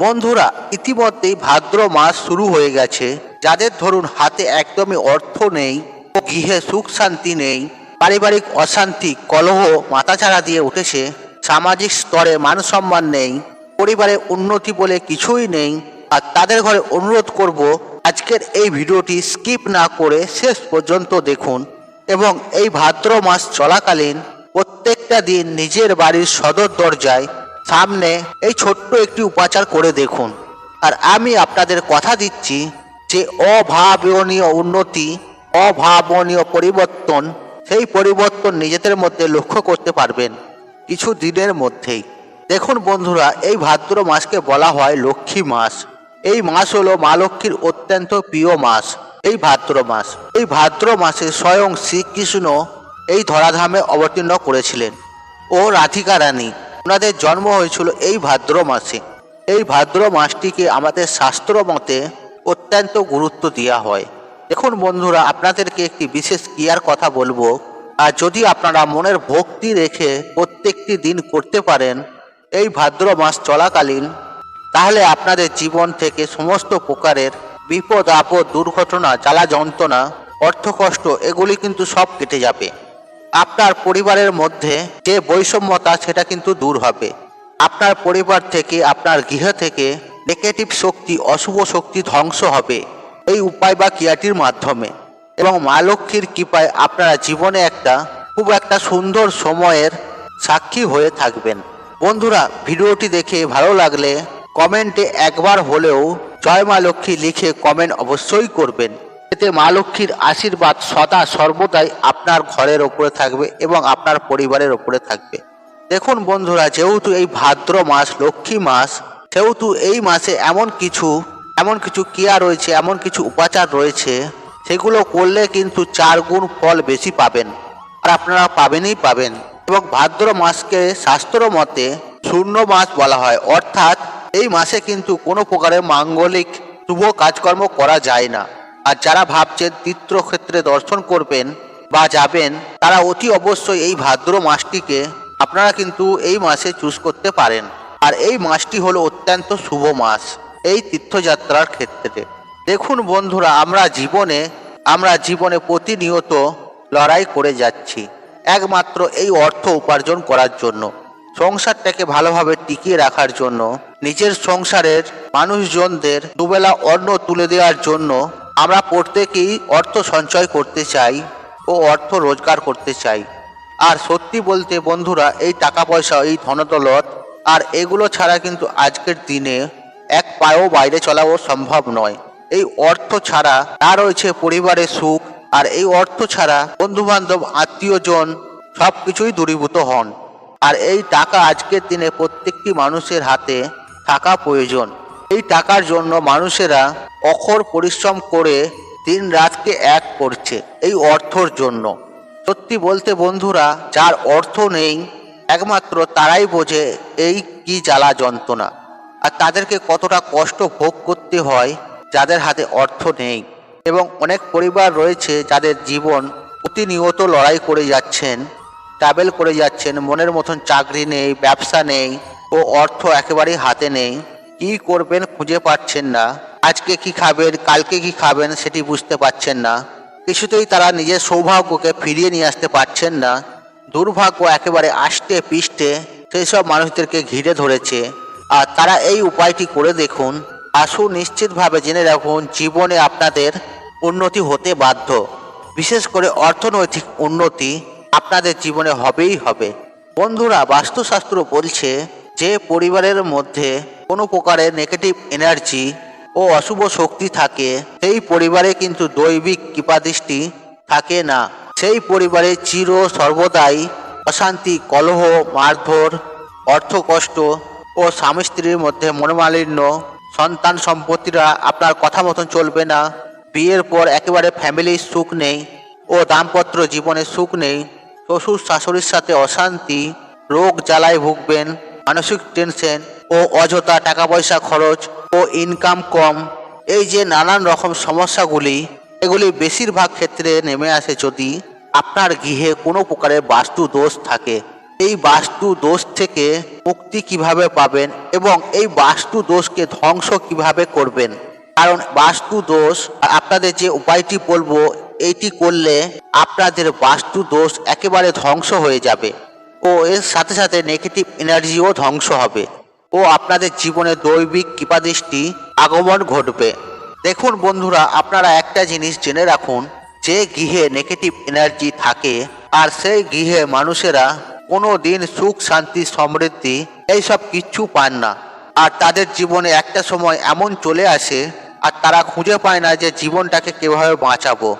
বন্ধুরা, ইতিমধ্যেই ভাদ্র মাস শুরু হয়ে গেছে। যাদের ধরুন হাতে একদমই অর্থ নেই ও গৃহে সুখ শান্তি নেই, পারিবারিক অশান্তি, কলহ মাথাচাড়া দিয়ে উঠেছে, সামাজিক স্তরে মান সম্মান নেই পরিবারের উন্নতি বলে কিছুই নেই, আর তাদের ঘরে অনুরোধ করব, আজকের এই ভিডিওটি স্কিপ না করে শেষ পর্যন্ত দেখুন এবং এই ভাদ্র মাস চলাকালীন প্রত্যেকটা দিন নিজের বাড়ির সদর দরজায় সামনে এই ছোট্ট একটি উপাচার করে দেখুন। আর আমি আপনাদের কথা দিচ্ছি যে অভাবনীয় উন্নতি, অভাবনীয় পরিবর্তন, সেই পরিবর্তন নিজেদের মধ্যে লক্ষ্য করতে পারবেন কিছু দিনের মধ্যেই। দেখুন বন্ধুরা, এই ভাদ্র মাসকে বলা হয় লক্ষ্মী মাস। এই মাস হলো মা লক্ষ্মীর অত্যন্ত প্রিয় মাস, এই ভাদ্র মাস। এই ভাদ্র মাসে স্বয়ং শ্রীকৃষ্ণ এই ধরাধামে অবতীর্ণ করেছিলেন। ও রাধিকা রানী ওনাদের জন্ম হয়েছিল এই ভাদ্র মাসে। এই ভাদ্র মাসটিকে আমাদের শাস্ত্র মতে অত্যন্ত গুরুত্ব দেওয়া হয়। দেখুন বন্ধুরা, আপনাদেরকে একটি বিশেষ ক্রিয়ার কথা বলব। আর যদি আপনারা মনের ভক্তি রেখে প্রত্যেকটি দিন করতে পারেন এই ভাদ্র মাস চলাকালীন, তাহলে আপনাদের জীবন থেকে সমস্ত প্রকারের বিপদ, আপদ, দুর্ঘটনা, জ্বালা যন্ত্রণা, অর্থকষ্ট, এগুলি কিন্তু সব কেটে যাবে। আপনার পরিবারের মধ্যে যে বৈষম্যতা, সেটা কিন্তু দূর হবে। আপনার পরিবার থেকে, আপনার গৃহ থেকে নেগেটিভ শক্তি, অশুভ শক্তি ধ্বংস হবে। এই উপায় বা ক্রিয়াটির মাধ্যমে। এবং মা লক্ষ্মীর কৃপায় আপনারা জীবনে একটা, খুব একটা সুন্দর সময়ের সাক্ষী হয়ে থাকবেন। বন্ধুরা, ভিডিওটি দেখে ভালো লাগলে কমেন্টে একবার হলেও জয় মা লক্ষ্মী লিখে কমেন্ট অবশ্যই করবেন। এতে মা লক্ষ্মীর আশীর্বাদ সদা সর্বদাই আপনার ঘরের ওপরে থাকবে এবং আপনার পরিবারের ওপরে থাকবে। দেখুন বন্ধুরা, যেহেতু এই ভাদ্র মাস, লক্ষ্মী মাস, সেহেতু এই মাসে এমন কিছু এমন কিছু ক্রিয়া রয়েছে, এমন কিছু উপাচার রয়েছে, সেগুলো করলে কিন্তু চার গুণ ফল বেশি পাবেন। আর আপনারা পাবেনই পাবেন। এবং ভাদ্র মাসকে শাস্ত্র মতে শূন্য মাস বলা হয়। অর্থাৎ এই মাসে কিন্তু কোনো প্রকারের মাঙ্গলিক, শুভ কাজকর্ম করা যায় না। আর যারা ভাবছেন তীর্থক্ষেত্রে দর্শন করবেন বা যাবেন, তারা অতি অবশ্যই এই ভাদ্র মাসটিকে আপনারা কিন্তু এই মাসে চুজ করতে পারেন। আর এই মাসটি হলো অত্যন্ত শুভ মাস এই তীর্থযাত্রার ক্ষেত্রে। দেখুন বন্ধুরা, আমরা জীবনে আমরা জীবনে প্রতিনিয়ত লড়াই করে যাচ্ছি, একমাত্র এই অর্থ উপার্জন করার জন্য। সংসারটাকে ভালোভাবে টিকিয়ে রাখার জন্য, নিজের সংসারের মানুষজনদের দুবেলা অন্ন তুলে দেওয়ার জন্য আমরা প্রত্যেকেই অর্থ সঞ্চয় করতে চাই ও অর্থ রোজগার করতে চাই? আর সত্যি বলতে বন্ধুরা, এই টাকা পয়সা, এই ধনদৌলত আর এগুলো ছাড়া কিন্তু আজকের দিনে এক পায়েও বাইরে চলাও সম্ভব নয়। এই অর্থ ছাড়া তা রয়েছে পরিবারের সুখ, আর এই অর্থ ছাড়া বন্ধু বান্ধব আত্মীয়জন সব কিছুই দূরীভূত হন। আর এই টাকা আজকের দিনে প্রত্যেকটি মানুষের হাতে থাকা প্রয়োজন। এই টাকার জন্য মানুষেরা অখর পরিশ্রম করে দিন রাতকে এক করছে এই অর্থর জন্য। সত্যি বলতে বন্ধুরা, যার অর্থ নেই, একমাত্র তারাই বোঝে এই কি জ্বালা যন্ত্রণা। আর তাদেরকে কতটা কষ্ট ভোগ করতে হয়, যাদের হাতে অর্থ নেই। এবং অনেক পরিবার রয়েছে যাদের জীবন প্রতিনিয়ত লড়াই করে যাচ্ছেন ট্রাভেল করে যাচ্ছেন, মনের মতন চাকরি নেই, ব্যবসা নেই, ও অর্থ একেবারেই হাতে নেই। কি করবেন খুঁজে পাচ্ছেন না। আজকে কি খাবেন, কালকে কি খাবেন সেটি বুঝতে পারছেন না। কিছুতেই তারা নিজের সৌভাগ্যকে ফিরিয়ে নিয়ে আসতে পারছেন না। দুর্ভাগ্য একেবারে আষ্টে পিষ্টে সেই সব মানুষদেরকে ঘিরে ধরেছে। আর তারা এই উপায়টি করে দেখুন। আসু নিশ্চিতভাবে জেনে রাখুন, জীবনে আপনাদের উন্নতি হতে বাধ্য। বিশেষ করে অর্থনৈতিক উন্নতি আপনাদের জীবনে হবেই হবে। বন্ধুরা, বাস্তুশাস্ত্র বলছে যে পরিবারের মধ্যে কোনো প্রকারের নেগেটিভ এনার্জি ও অশুভ শক্তি থাকে, সেই পরিবারে কিন্তু দৈবিক কৃপাদৃষ্টি থাকে না। সেই পরিবারে চির সর্বদাই অশান্তি, কলহ, মারধর, অর্থকষ্ট ও স্বামী স্ত্রীর মধ্যে মনোমালিন্য, সন্তান সম্পত্তিরা আপনার কথা মতন চলবে না। বিয়ের পর একেবারে ফ্যামিলির সুখ নেই ও দাম্পত্য জীবনে সুখ নেই। শ্বশুর শাশুড়ির সাথে অশান্তি রোগ জ্বালায় ভুগবেন মানসিক টেনশন ও অযথা টাকা পয়সা খরচ ও ইনকাম কম, এই যে নানান রকম সমস্যাগুলি, এগুলি বেশিরভাগ ক্ষেত্রে নেমে আসে যদি আপনার গৃহে কোনো প্রকারের বাস্তু দোষ থাকে। এই বাস্তু দোষ থেকে মুক্তি কীভাবে পাবেন এবং এই বাস্তু দোষকে ধ্বংস কীভাবে করবেন? কারণ বাস্তু দোষ, আপনাদের যে উপায়টি বলব এটি করলে আপনাদের বাস্তু দোষ একেবারে ধ্বংস হয়ে যাবে। ও এর সাথে সাথে নেগেটিভ এনার্জিও ধ্বংস হবে। ও আপনাদের জীবনে দৈবিক কৃপাদৃষ্টি আগমন ঘটবে। দেখুন বন্ধুরা, আপনারা একটা জিনিস জেনে রাখুন, যে গৃহে নেগেটিভ এনার্জি থাকে, আর সেই গৃহে মানুষেরা কোনো দিন সুখ, শান্তি, সমৃদ্ধি এইসব কিচ্ছু পান না। আর তাদের জীবনে একটা সময় এমন চলে আসে, আর তারা খুঁজে পায় না যে জীবনটাকে কীভাবে বাঁচাবো।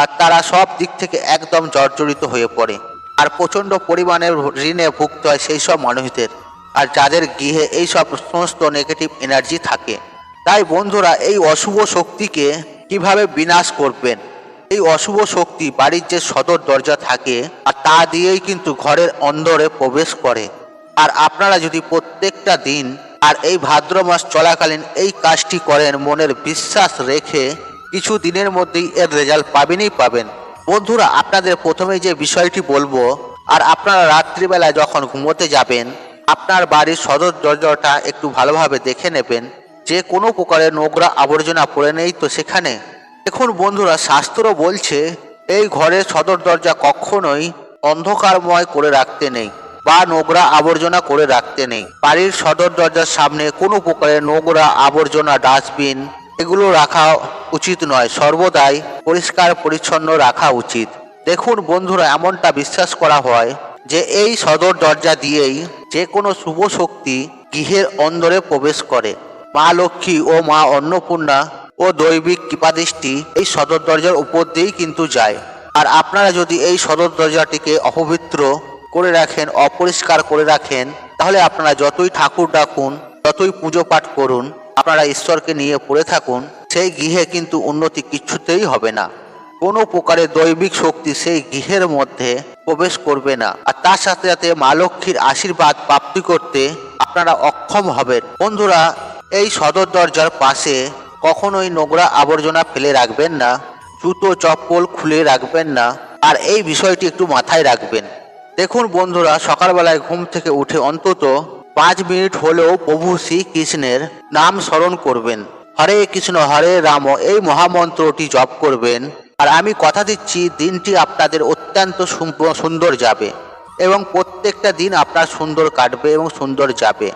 আর তারা সব দিক থেকে একদম জর্জরিত হয়ে পড়ে। আর প্রচণ্ড পরিমাণে ঋণে ভুগতে হয় সেই সব মানুষদের। আর যাদের গৃহে এই সব সমস্ত নেগেটিভ এনার্জি থাকে, তাই বন্ধুরা এই অশুভ শক্তিকে কীভাবে বিনাশ করবেন? এই অশুভ শক্তি বাড়ির যে সদর দরজা থাকে, আর তা দিয়েই কিন্তু ঘরের অন্দরে প্রবেশ করে। আর আপনারা যদি প্রত্যেকটা দিন, আর এই ভাদ্র মাস চলাকালীন এই কাজটি করেন, মনের বিশ্বাস রেখে কিছু দিনের মধ্যেই এর রেজাল্ট পাবেনই পাবেন। বন্ধুরা, আপনাদের প্রথমে যে বিষয়টি বলব, আর আপনারা রাত্রিবেলা যখন ঘুমোতে যাবেন, আপনার বাড়ির সদর দরজাটা একটু ভালোভাবে দেখে নেবেন। যে কোনো প্রকারের নোংরা আবর্জনা পড়ে নেই তো সেখানে। এখন বন্ধুরা, শাস্ত্র বলছে, এই ঘরের সদর দরজা কখনোই অন্ধকারময় করে রাখতে নেই, বা নোংরা আবর্জনা করে রাখতে নেই। বাড়ির সদর দরজার সামনে কোনো প্রকারের নোংরা আবর্জনা ডাস্টবিন এগুলো রাখা উচিত নয়, সর্বদাই পরিষ্কার পরিচ্ছন্ন রাখা উচিত। দেখুন বন্ধুরা, এমনটা বিশ্বাস করা হয় যে এই সদর দরজা দিয়েই যে কোনো শুভ শক্তি গৃহের অন্দরে প্রবেশ করে। মা লক্ষ্মী ও মা অন্নপূর্ণা ও দৈবিক কৃপাদৃষ্টি এই সদর দরজার উপর দিয়েই কিন্তু যায়। আর আপনারা যদি এই সদর দরজাটিকে অপবিত্র করে রাখেন, অপরিষ্কার করে রাখেন, তাহলে আপনারা যতই ঠাকুর ডাকুন, যতই পুজো পাঠ করুন আপনারা ঈশ্বরকে নিয়ে পড়ে থাকুন, সেই গৃহে কিন্তু উন্নতি কিছুতেই হবে না। কোনো প্রকারের দৈবিক শক্তি সেই গৃহের মধ্যে প্রবেশ করবে না। আর তার সাথে সাথে মা লক্ষ্মীর আশীর্বাদ প্রাপ্তি করতে আপনারা অক্ষম হবেন। বন্ধুরা, এই সদর দরজার পাশে কখনোই নোংরা আবর্জনা ফেলে রাখবেন না, জুতো, চপ্পল খুলে রাখবেন না, আর এই বিষয়টি একটু মাথায় রাখবেন। দেখুন বন্ধুরা, সকালবেলায় ঘুম থেকে উঠে অন্তত পাঁচ মিনিট হলেও প্রভু শ্রীকৃষ্ণের নাম স্মরণ করবেন। হরে কৃষ্ণ, হরে রাম, এই মহামন্ত্রটি জপ করবেন। আর আমি কথা দিচ্ছি, দিনটি আপনাদের অত্যন্ত সুন্দর যাবে এবং প্রত্যেকটা দিন আপনার সুন্দর কাটবে এবং সুন্দর যাবে।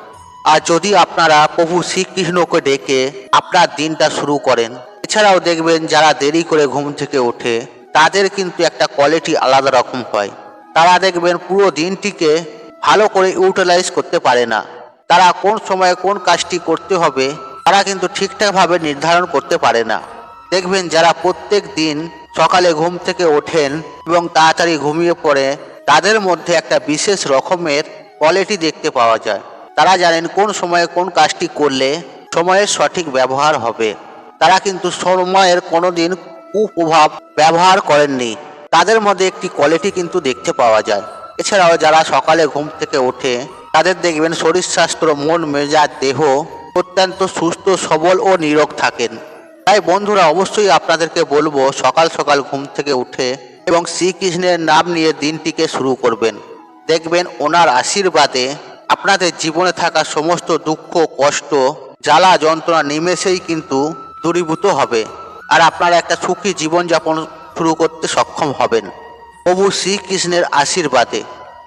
আর যদি আপনারা প্রভু শ্রীকৃষ্ণকে ডেকে আপনার দিনটা শুরু করেন, এছাড়াও দেখবেন যারা দেরি করে ঘুম থেকে ওঠে, তাদের কিন্তু একটা কোয়ালিটি আলাদা রকম হয়। তারা দেখবেন পুরো দিনটিকে ভালো করে ইউটিলাইজ করতে পারে না। তারা কোন সময়ে কোন কাজটি করতে হবে, তারা কিন্তু ঠিকঠাকভাবে নির্ধারণ করতে পারে না। দেখবেন যারা প্রত্যেক দিন সকালে ঘুম থেকে ওঠেন এবং তাড়াতাড়ি ঘুমিয়ে পড়ে, তাদের মধ্যে একটা বিশেষ রকমের কোয়ালিটি দেখতে পাওয়া যায়। তারা জানেন কোন সময়ে কোন কাজটি করলে সময়ের সঠিক ব্যবহার হবে। তারা কিন্তু সময়ের কোনোদিন কুপ্রভাব ব্যবহার করেননি। তাদের মধ্যে একটি কোয়ালিটি কিন্তু দেখতে পাওয়া যায়। এছাড়াও যারা সকালে ঘুম থেকে ওঠে, তাদের দেখবেন শরীর স্বাস্থ্য, মন, মেজাজ, দেহ অত্যন্ত সুস্থ, সবল ও নীরব থাকেন। তাই বন্ধুরা, অবশ্যই আপনাদেরকে বলব, সকাল সকাল ঘুম থেকে উঠে এবং শ্রীকৃষ্ণের নাম নিয়ে দিনটিকে শুরু করবেন। দেখবেন ওনার আশীর্বাদে আপনাদের জীবনে থাকা সমস্ত দুঃখ, কষ্ট, জ্বালা, যন্ত্রণা নিমেষেই কিন্তু দূরীভূত হবে। আর আপনারা একটা সুখী জীবনযাপন শুরু করতে সক্ষম হবেন। প্রভু শ্রীকৃষ্ণের আশীর্বাদে।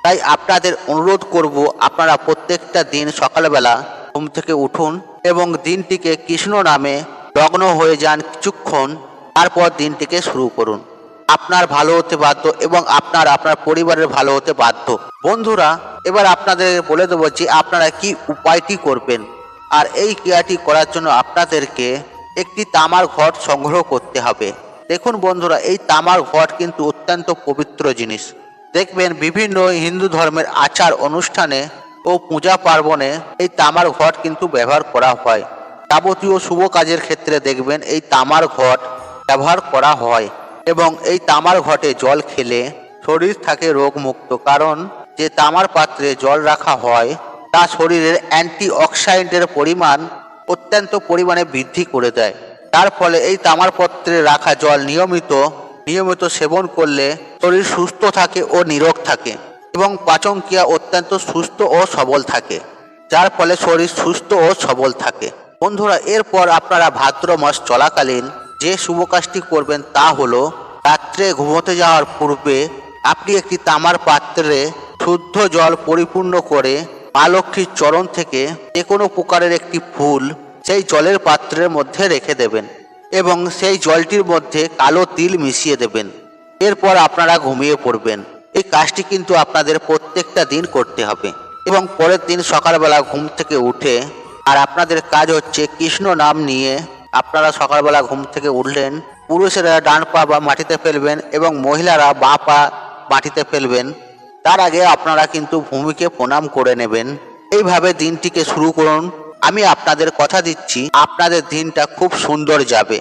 তাই আপনাদের অনুরোধ করব, আপনারা প্রত্যেকটা দিন সকালবেলা ঘুম থেকে উঠুন এবং দিনটিকে কৃষ্ণ নামে লগ্ন হয়ে যান কিছুক্ষণ, তারপর দিনটিকে শুরু করুন। আপনার ভালো হতে বাধ্য এবং আপনার আপনার পরিবারের ভালো হতে বাধ্য। বন্ধুরা, এবার আপনাদের বলে দেবো যে আপনারা কি উপায়টি করবেন। আর এই ক্রিয়াটি করার জন্য আপনাদেরকে একটি তামার ঘট সংগ্রহ করতে হবে। দেখুন বন্ধুরা, এই তামার ঘট কিন্তু অত্যন্ত পবিত্র জিনিস। দেখবেন বিভিন্ন হিন্দু ধর্মের আচার অনুষ্ঠানে ও পূজা পার্বণে এই তামার ঘট কিন্তু ব্যবহার করা হয়। যাবতীয় শুভ কাজের ক্ষেত্রে দেখবেন এই তামার ঘট ব্যবহার করা হয় এবং এই তামার ঘটে জল খেলে শরীর থাকে রোগমুক্ত, কারণ যে তামার পাত্রে জল রাখা হয়, তা শরীরের অ্যান্টি অক্সাইডেন্টের পরিমাণ অত্যন্ত পরিমাণে বৃদ্ধি করে দেয়। তার ফলে এই তামার পাত্রে রাখা জল নিয়মিত নিয়মিত সেবন করলে শরীর সুস্থ থাকে ও নিরোগ থাকে এবং পাচন ক্রিয়া অত্যন্ত সুস্থ ও সবল থাকে, যার ফলে শরীর সুস্থ ও সবল থাকে। বন্ধুরা, এরপর আপনারা ভাদ্র মাস চলাকালীন যে শুভ কাজটি করবেন তা হলো, রাত্রে ঘুমোতে যাওয়ার পূর্বে আপনি একটি তামার পাত্রে শুদ্ধ জল পরিপূর্ণ করে মা লক্ষ্মীর চরণ থেকে যে কোনো প্রকারের একটি ফুল সেই জলের পাত্রের মধ্যে রেখে দেবেন এবং সেই জলটির মধ্যে কালো তিল মিশিয়ে দেবেন। এরপর আপনারা ঘুমিয়ে পড়বেন। এই কাজটি কিন্তু আপনাদের প্রত্যেকটা দিন করতে হবে এবং পরের দিন সকালবেলা ঘুম থেকে উঠে আর আপনাদের কাজ হচ্ছে কৃষ্ণ নাম নিয়ে আপনারা সকালবেলা ঘুম থেকে উঠলেন, পুরুষেরা ডান পা বা মাটিতে ফেলবেন এবং মহিলারা বা পা মাটিতে ফেলবেন। তার আগে আপনারা কিন্তু ভূমিকে প্রণাম করে নেবেন। এইভাবে দিনটিকে শুরু করুন। আমি আপনাদের কথা দিচ্ছি, আপনাদের দিনটা খুব সুন্দর যাবে।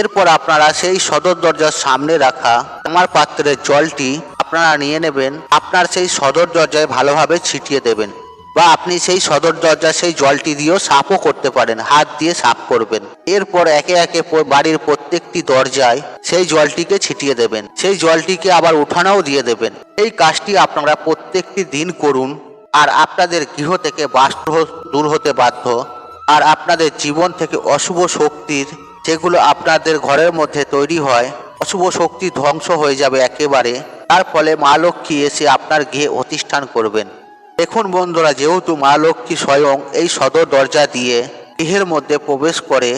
এরপর আপনারা সেই সদর দরজার সামনে রাখা আমার পাত্রের জলটি আপনারা নিয়ে নেবেন, আপনার সেই সদর দরজায় ভালোভাবে ছিটিয়ে দেবেন বা আপনি সেই সদর দরজা সেই জলটি দিয়েও সাফও করতে পারেন, হাত দিয়ে সাফ করবেন। এরপর একে একে বাড়ির প্রত্যেকটি দরজায় সেই জলটিকে ছিটিয়ে দেবেন, সেই জলটিকে আবার উঠানাও দিয়ে দেবেন। এই কাজটি আপনারা প্রত্যেকটি দিন করুন আর আপনাদের গৃহ থেকে বাস্তু দূর হতে বাধ্য। আর আপনাদের জীবন থেকে অশুভ শক্তির যেগুলো আপনাদের ঘরের মধ্যে তৈরি হয়, অশুভ শক্তি ধ্বংস হয়ে যাবে একেবারে। তার ফলে মা লক্ষ্মী এসে আপনার গৃহে অধিষ্ঠান করবেন। দেখুন বন্ধুরা, যেহেতু মা লক্ষ্মী স্বয়ং এই সদর দরজা দিয়ে গৃহের মধ্যে প্রবেশ করে,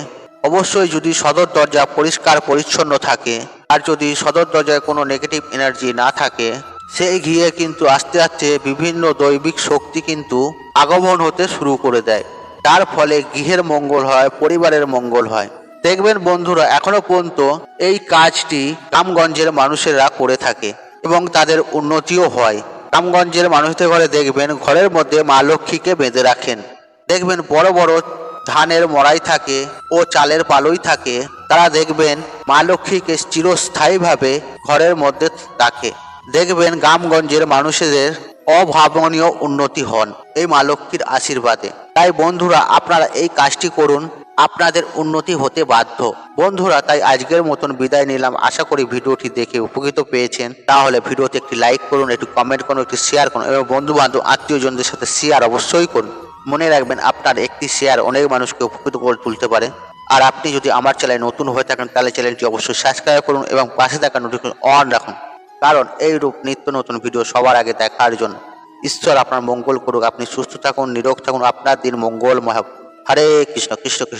অবশ্যই যদি সদর দরজা পরিষ্কার পরিচ্ছন্ন থাকে, আর যদি সদর দরজায় কোনো নেগেটিভ এনার্জি না থাকে সেই গৃহে কিন্তু আস্তে আস্তে বিভিন্ন দৈবিক শক্তি কিন্তু আগমন হতে শুরু করে দেয়। তার ফলে গৃহের মঙ্গল হয়, পরিবারের মঙ্গল হয়। দেখবেন বন্ধুরা, এখনও পর্যন্ত এই কাজটি গ্রামগঞ্জের মানুষেরা করে থাকে এবং তাদের উন্নতিও হয়। গ্রামগঞ্জের মানুষদের ঘরে দেখবেন ঘরের মধ্যে মা লক্ষ্মীকে বেঁধে রাখেন। দেখবেন বড় বড় ধানের মড়াই থাকে ও চালের পালই থাকে। তারা দেখবেন মা লক্ষ্মীকে চিরস্থায়ীভাবে ঘরের মধ্যে রাখে। দেখবেন গ্রামগঞ্জের মানুষদের অভাবনীয় উন্নতি হন এই মা লক্ষ্মীর আশীর্বাদে। তাই বন্ধুরা, আপনারা এই কাজটি করুন, আপনাদের উন্নতি হতে বাধ্য। বন্ধুরা, তাই আজকের মতন বিদায় নিলাম। আশা করি ভিডিওটি দেখে উপকৃত পেয়েছেন। তাহলে ভিডিওতে একটি লাইক করুন, একটু কমেন্ট করুন, একটি শেয়ার করুন এবং বন্ধু বান্ধব আত্মীয়জনদের সাথে শেয়ার অবশ্যই করুন। মনে রাখবেন, আপনার একটি শেয়ার অনেক মানুষকে উপকৃত করে তুলতে পারে। আর আপনি যদি আমার চ্যানেলে নতুন হয়ে থাকেন, তাহলে চ্যানেলটি অবশ্যই সাবস্ক্রাইব করুন এবং পাশে থাকা নোটিফিকেশন অন রাখুন। কারণ এই রূপ নিত্য নতুন ভিডিও সবার আগে দেখার জন্য ঈশ্বর আপনার মঙ্গল করুক, আপনি সুস্থ থাকুন, নিরোগ থাকুন, আপনার দিন মঙ্গলময়। হরে কৃষ্ণ কৃষ্ণ কৃষ্ণ